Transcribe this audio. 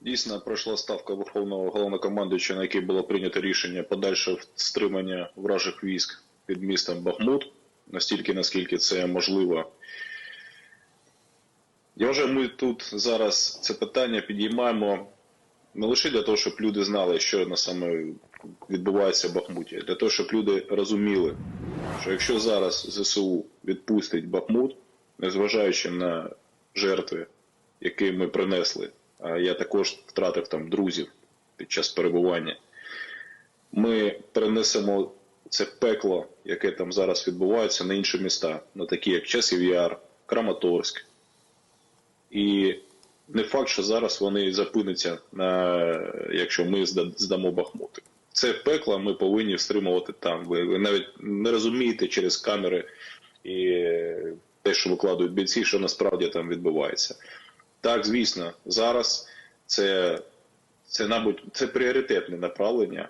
Дійсно пройшла ставка Верховного головнокомандуюча, на якій було прийнято рішення подальше стримання вражих військ під містом Бахмут, настільки наскільки це можливо. Я вважаю, ми тут зараз це питання підіймаємо не лише для того, щоб люди знали, що на саме відбувається в Бахмуті, для того, щоб люди розуміли, що якщо зараз ЗСУ відпустить Бахмут, незважаючи на жертви, які ми принесли, я також втратив там друзів під час перебування, ми перенесемо це пекло, яке там зараз відбувається, на інші міста, на такі як Часів Яр, Краматорськ. І не факт, що зараз вони зупиняться, на, якщо ми здамо Бахмут. Це пекло ми повинні стримувати там. Ви, ви навіть не розумієте через камери і е, те, що викладають бійці, що насправді там відбувається. Так, звісно, зараз це, це, мабуть, це пріоритетне направлення